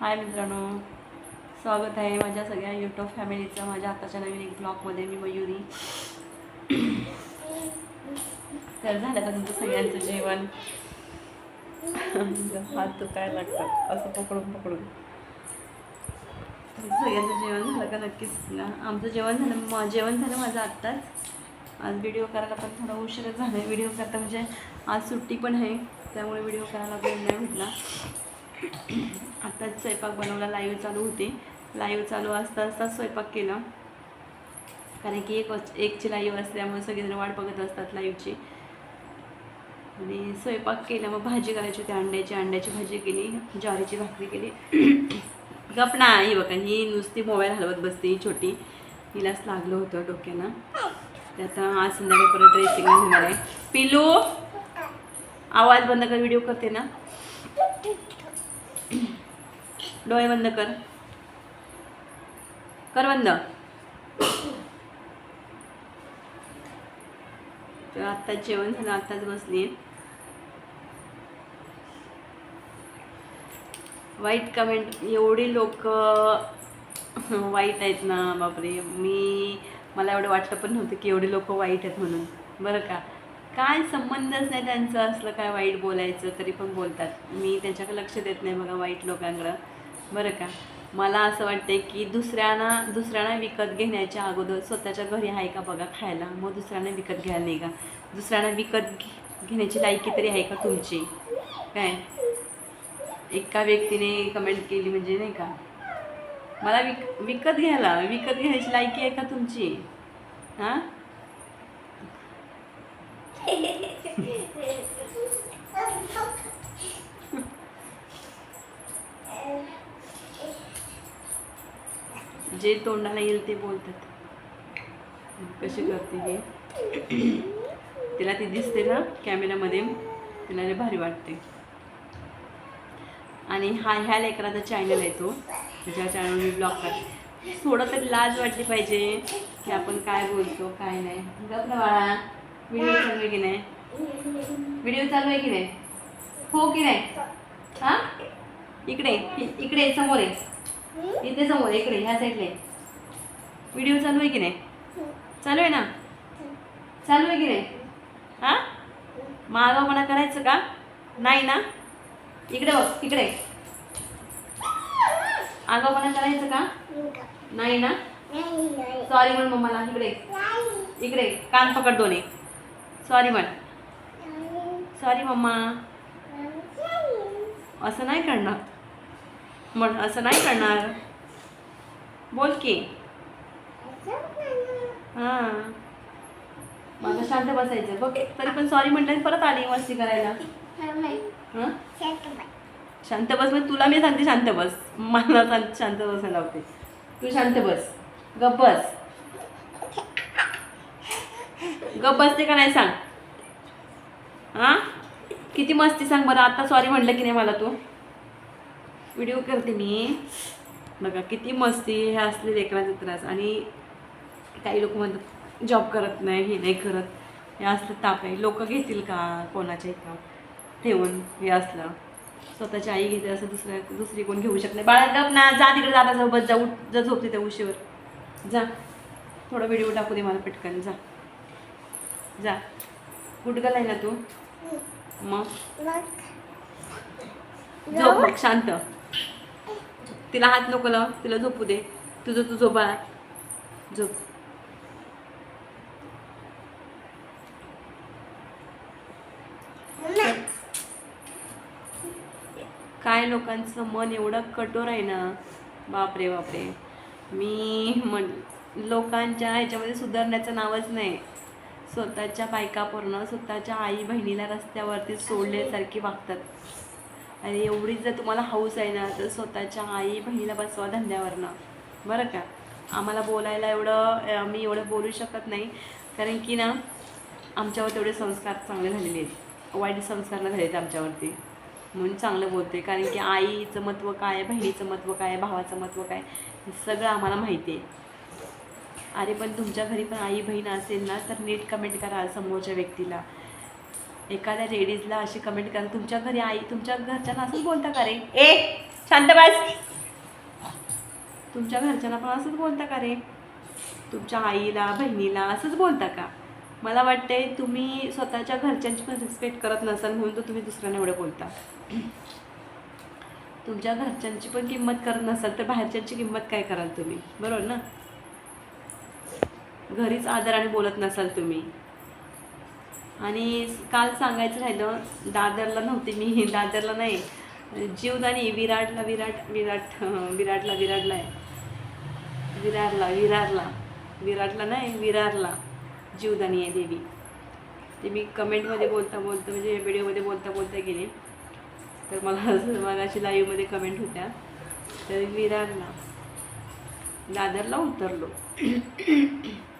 हाय मित्रांनो स्वागत आहे माझ्या सगळ्या यूट्यूब फॅमिलीचं माझ्या आताच्या नवीन एक ब्लॉगमध्ये मी मयुरी. तर झालं का तुमचं सगळ्यांचं जेवण? हात काय लागतात असं पकडून पकडून. तुमचं सगळ्यांचं जेवण झालं का नक्कीच? ना आमचं जेवण झालं म- जेवण झालं माझं आत्ताच. आज व्हिडिओ करायला पण थोडा उशीरच झाला आहे व्हिडिओ करता म्हणजे आज सुट्टी पण आहे त्यामुळे व्हिडिओ करायला वेळ नाही भेटला. आत्ताच स्वयंपाक बनवला लाईव्ह चालू होते. लाईव्ह चालू असता असता स्वयंपाक केला. कारण की एक एकची लाईव्ह असल्यामुळे सगळेजण वाट बघत असतात लाईव्हची. आणि स्वयंपाक केला मग भाजी करायची होती अंड्याची. अंड्याची भाजी केली ज्वारीची भाकरी केली. गप ना ही बघा ही नुसती मोबाईल हलवत बसते ही छोटी. हिलाच लागलं होतं डोक्यानं ते आता आज संध्याकाळी परत ड्रेसिंगला आहे. पिलू आवाज बंद कर व्हिडिओ करते ना. डोळे बंद कर. कर बंद. तर आत्ताच जेवण झालं आत्ताच बसली वाईट कमेंट एवढी लोक वाईट आहेत ना बापरे. मी मला एवढं वाटलं पण नव्हतं की एवढे लोक वाईट आहेत म्हणून. बरं का? काय संबंधच नाही त्यांचं असलं काय वाईट बोलायचं तरी पण बोलतात. मी त्यांच्याकडे लक्ष देत नाही बघा वाईट लोकांकडं. बरं का? मला असं वाटतं की दुसऱ्यांना दुसऱ्यांना विकत घेण्याच्या अगोदर स्वतःच्या घरी आहे का बघा खायला? मग दुसऱ्यांना विकत घ्यायला नाही का दुसऱ्यांना विकत घे- घेण्याची लायकी तरी आहे का तुमची? काय? एका व्यक्तीने कमेंट केली म्हणजे नाही का? मला विक विकत घ्यायला विकत घेण्याची लायकी आहे का तुमची? हां? जे तोंडाला येईल ते बोलतात. कशी करते हे? तिला ती दिसते ना कॅमेऱ्यामध्ये. तिला ते भारी वाटते. आणि हा ह्या लेकराचा चॅनल आहे तो. ज्या चॅनल मी ब्लॉग करते. थोडं तरी लाज वाटली पाहिजे की आपण काय बोलतो काय नाही. गप ना बाळा. व्हिडिओ चालू आहे की नाही? व्हिडिओ चालू आहे की नाही? हो की नाही? हां? इकडे इकडे समोर आहे इथे समोर आहे, इकडे ह्या साईडला व्हिडिओ चालू आहे की नाही? चालू आहे ना? चालू आहे की नाही? हां? मागावपणा करायचं का? नाही ना? इकडे बघ इकडे. आगावपणा करायचं का? नाही ना? सॉरी म्हण मम्माला इकडे. इकडे कान पकड दोन्ही. सॉरी म्हण सॉरी मम्मा असं नाही करणार. म्हण असं नाही करणार. बोल की. हां. माझं शांत बसायचं. बघ तरी पण सॉरी म्हटलं परत आली मस्ती करायला. हां? शांत बस म्हणजे तुला मी सांगते शांत बस. मला शांत बसायला लावते तू शांत बस. गप्प बस. गप बसते का नाही सांग. हां? किती मस्ती सांग बरं. आता सॉरी म्हटलं की नाही मला तू. व्हिडिओ करते मी. बघा किती मस्ती हे असले लेकरांचा त्रास. आणि काही लोक म्हणतात जॉब करत नाही हे नाही करत. हे असलं ताप आहे. लोक घेतील का कोणाच्या इथं? ठेवून हे असलं. स्वतःची आई घेते असं दुसऱ्या दुसरी कोण घेऊ शकत नाही. बाळा गप ना. जा तिकडे जाता सोबत जा उठ. जा झोपते त्या उशीवर. जा. थोडा व्हिडिओ टाकू दे मला पटकन. जा. जा. गुटगल आहे ना तू? मग? झोप मग शांत. तिला हात नको लाव तिला झोपू दे. तुझं तू झोपा झोप. काय लोकांचं मन एवढं कठोर आहे ना? बापरे बापरे. मी म्हण लोकांच्या ह्याच्यामध्ये सुधारण्याचं नावच नाही. स्वतःच्या बायका पूर्ण स्वतःच्या आई बहिणीला रस्त्यावरती सोडल्यासारखी वागतात. आणि एवढीच जर तुम्हाला हौस आहे ना तर स्वतःच्या आई बहिणीला बसवा धंद्यावरनं. बरं का? आम्हाला बोलायला एवढं मी एवढं बोलू शकत नाही. कारण की ना आमच्यावर तेवढे संस्कार चांगले झालेले आहेत. वाईट संस्कार झाले आहेत आमच्यावरती. म्हणून चांगलं बोलते कारण की आईचं महत्त्व काय बहिणीचं महत्त्व काय भावाचं महत्त्व काय हे सगळं आम्हाला माहिती आहे. अरे पण तुमच्या घरी पण आई बहीण असेल ना तर नीट कमेंट करा समोरच्या व्यक्तीला. एखाद्या लेडीजला अशी कमेंट करा तुमच्या घरी आई तुमच्या घरच्यांना असंच बोलता का रे? ए शांत बस. तुमच्या घरच्यांना पण असंच बोलता का रे? तुमच्या आईला बहिणीला असंच बोलता का? मला वाटतंय तुम्ही स्वतःच्या घरच्यांची पण रिस्पेक्ट करत नसाल म्हणून तर तुम्ही दुसऱ्यांना एवढं बोलता. तुमच्या घरच्यांची पण किंमत करत नसाल तर बाहेरच्यांची किंमत काय कराल तुम्ही? बरोबर ना? घरीच आदराने बोलत नसाल तुम्ही. आणि काल सांगायचं राहिलं दादरला नव्हते मी दादरला नाही. जीवदानी विराटला विराट विराट विराटला विराटला आहे. विरारला विरारला. विराटला नाही विरारला. जीवदानी आहे देवी. ते मी कमेंटमध्ये बोलता बोलता म्हणजे व्हिडिओमध्ये बोलता बोलता गेले. तर मला असं मगाशी लाईव्हमध्ये कमेंट होत्या. तर विरारला. दादरला उतरलो.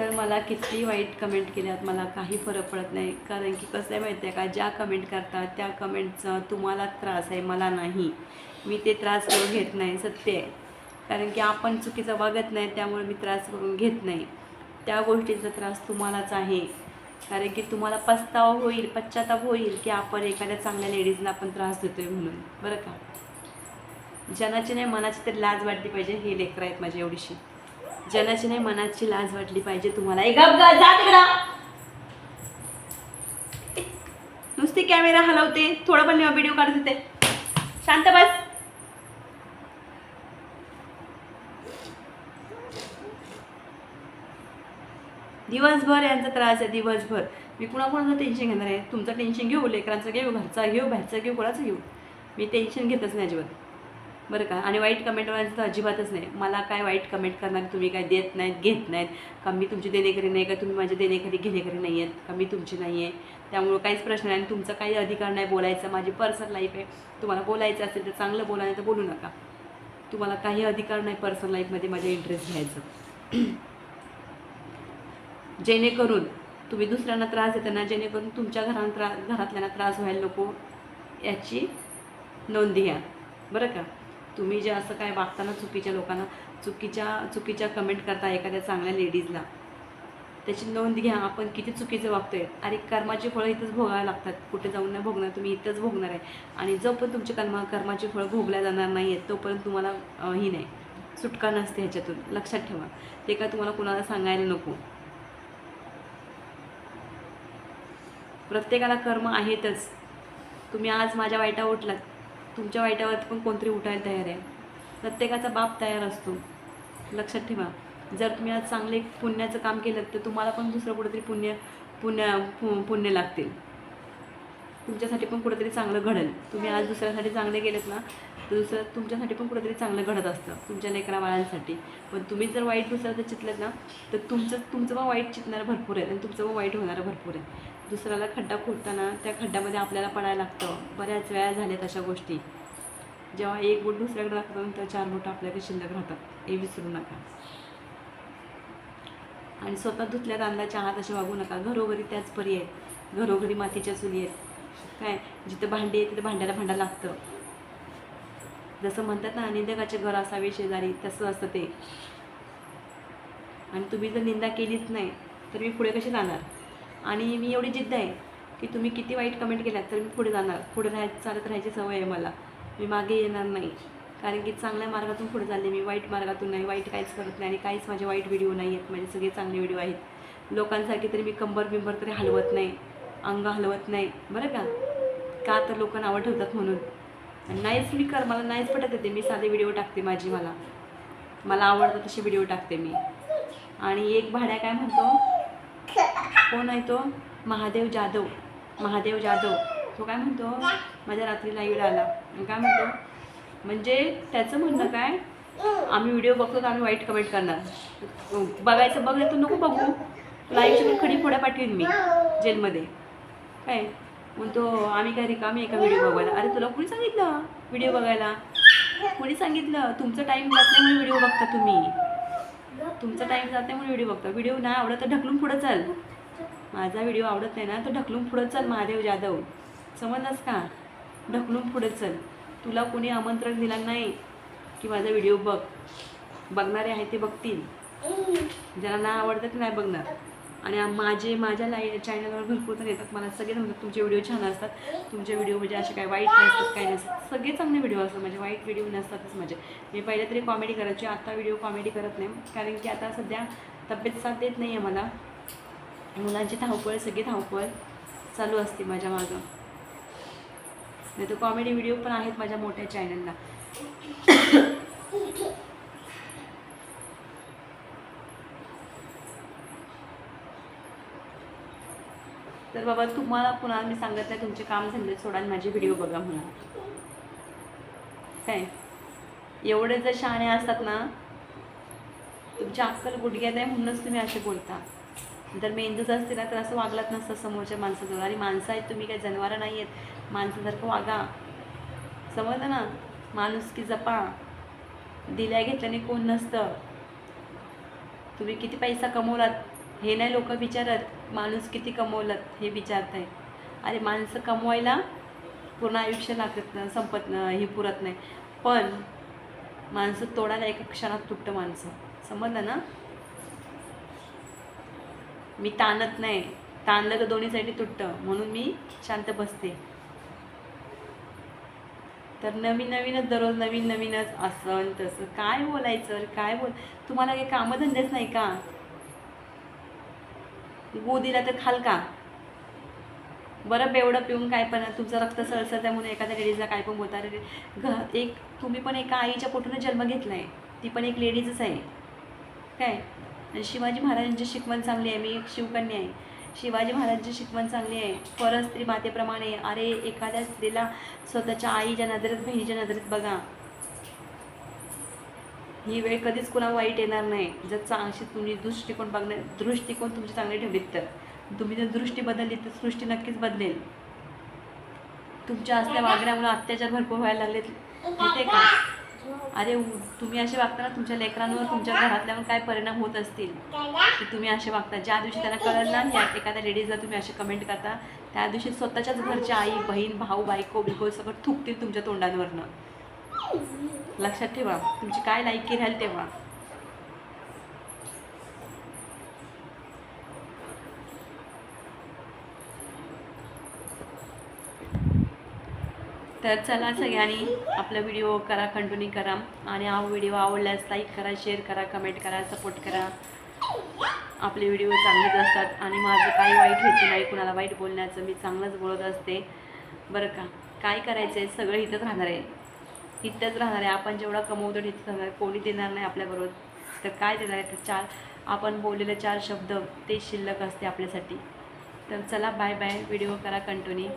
तर मला किती वाईट कमेंट केल्यात मला काही फरक पडत नाही. कारण की कसं आहे माहिती आहे का ज्या कमेंट करतात त्या कमेंटचा तुम्हाला त्रास आहे मला नाही. मी ते त्रास करून घेत नाही सत्य आहे. कारण की आपण चुकीचं वागत नाही त्यामुळे मी त्रास करून घेत नाही. त्या गोष्टीचा त्रास तुम्हालाच आहे. कारण की तुम्हाला पस्तावा होईल पश्चाताप होईल की आपण एखाद्या चांगल्या लेडीजला आपण त्रास देतोय म्हणून. बरं का? जनाची नाही मनाची तर लाज वाटली पाहिजे हे लेकरं आहेत माझी एवढीशी. जनाची नाही मनाची लाज वाटली पाहिजे तुम्हाला. एक गप जा तिकडं. नुसती कॅमेरा हलवते थोडं पण व्हिडिओ काढत होते शांत बस. दिवसभर यांचा त्रास आहे दिवसभर. मी कुणाकुणाचं टेन्शन घेणार आहे? तुमचं टेन्शन घेऊ लेकरांचं घेऊ घरचा घेऊ बाहेरचं घेऊ कोणाचं घेऊ? मी टेन्शन घेतच नाही अजिबात. बरं का? आणि वाईट कमेंट करायचं तर अजिबातच नाही. मला काय वाईट कमेंट करणार? तुम्ही काय देत नाहीत घेत नाहीत. का मी तुमची देणेकरी नाही? का तुम्ही माझ्या देणेकरी घेणेकरी नाही आहेत का मी तुमची नाही आहे त्यामुळं काहीच प्रश्न नाही. आणि तुमचा काही अधिकार नाही बोलायचा. माझी पर्सनल लाईफ आहे. तुम्हाला बोलायचं असेल तर चांगलं बोला नाही तर बोलू नका. तुम्हाला काही अधिकार नाही पर्सनल लाईफमध्ये माझ्या इंटरेस्ट घ्यायचं. जेणेकरून तुम्ही दुसऱ्यांना त्रास देताना जेणेकरून तुमच्या घरांना त्रास घरातल्यांना त्रास व्हायला नको याची नोंद घ्या. बरं का? तुम्ही जे असं काय वागताना चुकीच्या लोकांना चुकीच्या चुकीच्या कमेंट करता एखाद्या चांगल्या लेडीजला त्याची नोंद घ्या आपण किती चुकीचं वागतोय. अरे कर्माची फळं इथंच भोगायला लागतात. कुठे जाऊन नाही भोगणार तुम्ही इथंच भोगणार आहे. आणि जोपर्यंत तुमची कर्मा कर्माची फळं भोगल्या जाणार नाही आहेत तोपर्यंत तुम्हाला ही नाही. सुटका नसते ह्याच्यातून. लक्षात ठेवा. ते काय तुम्हाला कुणाला सांगायला नको. प्रत्येकाला कर्म आहेतच. तुम्ही आज माझ्या वाईटा उठलात. तुमच्या वाईटावरती पण कोणतरी उठायला तयार आहे. प्रत्येकाचा बाप तयार असतो. लक्षात ठेवा. जर तुम्ही आज चांगले पुण्याचं काम केलं तर तुम्हाला पण दुसरं कुठेतरी पुण्य पुण्य पु- पुण्य लागतील. तुमच्यासाठी पण कुठेतरी चांगलं घडेल. तुम्ही आज दुसऱ्यासाठी चांगले गेलेत ना दुसरं तुमच्यासाठी पण कुठेतरी चांगलं घडत असतं तुमच्या लेकरा बाळांसाठी. पण तुम्ही जर वाईट दुसऱ्याचं चितलं ना तर तुमचं तुमचं पण वाईट चितणारं भरपूर आहे आणि तुमचं पण वाईट होणारं भरपूर आहे. दुसऱ्याला खड्डा खोदताना त्या खड्ड्यामध्ये आपल्याला पडायला लागतं. बऱ्याच वेळा झाल्यात अशा गोष्टी. जेव्हा एक बोट दुसऱ्याकडे लागतं तर चार बोट आपल्याकडे शिल्लक राहतात. हे विसरू नका. आणि स्वतः धुतल्या तांदळाच्या हात असे वागू नका. घरोघरी त्याच परी आहेत. घरोघरी मातीच्या चुली आहेत. काय? जिथं भांडी आहे तिथं भांड्याला भांडा लागतं. जसं म्हणतात ना निंदकाचे घर असावे शेजारी तसं असतं ते. आणि तुम्ही जर निंदा केलीच नाही तर मी पुढे कशी जाणार? आणि मी एवढी जिद्द आहे की तुम्ही किती वाईट कमेंट केल्यात तर मी पुढे जाणार. पुढे राहाय चालत राहायची सवय आहे मला. मी मागे येणार नाही. कारण की चांगल्या मार्गातून पुढे चालले मी वाईट मार्गातून नाही. वाईट काहीच करत नाही आणि काहीच माझे वाईट व्हिडिओ नाही आहेत. माझे सगळे चांगले व्हिडिओ आहेत. लोकांसारखे तरी मी कंबर बिंबर तरी हलवत नाही. अंग हलवत नाही. बरं का? का तर लोकांना आवड ठेवतात म्हणून. नाहीच मी कर मला नाहीच पटत येते मी साधे व्हिडिओ टाकते माझी मला. मला आवडतं तसे व्हिडिओ टाकते मी. आणि एक भाड्या काय म्हणतो? कोण आहे तो? महादेव जाधव. महादेव जाधव. तो काय म्हणतो? माझ्या रात्री लाईव्ह आला. काय म्हणतो? म्हणजे त्याचं म्हणणं काय? आम्ही व्हिडिओ बघतो तर आम्ही वाईट कमेंट करणार. बघायचं बघायचं तर नको बघू. लाईव्हची पण खडी फोड्या पाठवीन मी जेलमध्ये. काय? म्हणतो आम्ही काय रिकामी एका व्हिडिओ बघायला? अरे तुला कुणी सांगितलं व्हिडिओ बघायला? कुणी सांगितलं? तुमचं टाईम जात नाही म्हणून व्हिडिओ बघता तुम्ही. तुमचा टाईम जात नाही म्हणून व्हिडिओ बघता. व्हिडिओ नाही आवडत तर ढकलून पुढं चाल. माझा व्हिडिओ आवडत नाही ना तर ढकलून पुढं चल महादेव जाधव. समजलास का? ढकलून पुढं चल. तुला कोणी आमंत्रण दिलं नाही की माझा व्हिडिओ बघ. बघणारे आहे ते बघतील. ज्यांना आवडतं ते नाही बघणार. आणि माझे माझ्या लाई चॅनलवर भरपूर तर येतात. मला सगळे म्हणतात तुमचे व्हिडिओ छान असतात. तुमचे व्हिडिओ म्हणजे असे काय वाईट नसतात काही नसतात. सगळे चांगले व्हिडिओ असतात. म्हणजे वाईट व्हिडिओ नसतातच माझे मी पहिले तरी कॉमेडी करायची आत्ता व्हिडिओ कॉमेडी करत नाही. कारण की आता सध्या तब्येत साथ देत नाही आहे मला. मुलांची धावपळ सगळी धावपळ चालू असते माझ्या मागं. नाही तर कॉमेडी व्हिडिओ पण आहेत माझ्या मोठ्या चॅनलला तर बाबा तुम्हाला पुन्हा मी सांगत नाही तुमचे काम धंदे सोडा आणि माझे व्हिडिओ बघा म्हणून काय? एवढे जर शहाणे असतात ना तुमची अक्कल गुडघ्यात आहे म्हणूनच तुम्ही असे बोलता. जर मेंदूच असते ना तर असं वागलात नसतं समोरच्या माणसाजवळ. आणि माणसं आहेत तुम्ही काही जनावरं नाही आहेत. माणसासारखं वागा. समजलं ना? माणूस की जपा. दिल्या घेतल्याने कोण नसतं. तुम्ही किती पैसा कमवलात? हे नाही लोक विचारत माणूस किती कमवलं हे विचारत आहे अरे माणसं कमवायला पूर्ण आयुष्य लागत संपत हे पुरत नाही. पण माणसं तोडायला एका क्षणात तुटतं माणसं. समजलं ना? मी ताणत नाही. ताणलं तर दोन्ही साईडी तुटतं. म्हणून मी शांत बसते. तर नवीन नवीनच दररोज नवीन नवीनच असं तसं. काय बोलायचं? काय बोल? तुम्हाला काही कामधंदेच नाही का? गोदीला तर खाल का? बरं बेवडं पिऊन काय पण तुमचं रक्त सळसळ त्यामुळे एखाद्या लेडीजला काय पण बोलता घ एक तुम्ही पण एका आईच्या पोटून जन्म घेतला आहे ती पण एक लेडीजच आहे. काय? शिवाजी महाराजांची शिकवण चांगली आहे. मी एक शिवकन्या आहे. शिवाजी महाराजांची शिकवण चांगली आहे. परस्त्री मातेप्रमाणे अरे एखाद्या स्त्रीला स्वतःच्या आईच्या नजरेत बहिणीच्या नजरेत बघा. ही वेळ कधीच कुणा वाईट येणार नाही. जर चांगशी तुम्ही दृष्टिकोन बघण्या दृष्टिकोन तुमची चांगली ठेवलीत तर. तुम्ही जर दृष्टी बदलली तर सृष्टी नक्कीच बदलेल. तुमच्या असल्या वागण्यामुळे अत्याचार भरपूर व्हायला लागलेत. येते का? अरे तुम्ही असे वागता ना तुमच्या लेकरांवर तुमच्या घरातल्यावर काय परिणाम होत असतील? की तुम्ही असे वागता. ज्या दिवशी त्यांना कळलं ना त्या एखाद्या लेडीजला तुम्ही असे कमेंट करता त्या दिवशी स्वतःच्याच घरच्या आई बहीण भाऊ बायको बिको सगळं थुकतील तुमच्या तोंडांवरनं. लक्षात ठेवा. तुमची काय लायकी राहील तेव्हा. तर चला सगळ्यांनी आपला व्हिडिओ करा कंटिन्यू करा. आणि हा व्हिडिओ आवडल्यास लाईक करा शेअर करा कमेंट करा सपोर्ट करा. आपले व्हिडिओ चांगलेच असतात. आणि माझं काही वाईट होते नाही कुणाला वाईट बोलण्याचं. मी चांगलंच बोलत असते. बरं का? काय करायचं आहे सगळं इथंच राहणार आहे. इथंच राहणार आहे. आपण जेवढा कमवतो तिथं राहणार. कोणी देणार नाही आपल्याबरोबर. तर काय देणार आहे? तर चार आपण बोललेले चार शब्द ते शिल्लक असते आपल्यासाठी. तर चला बाय बाय व्हिडिओ करा कंटिन्यू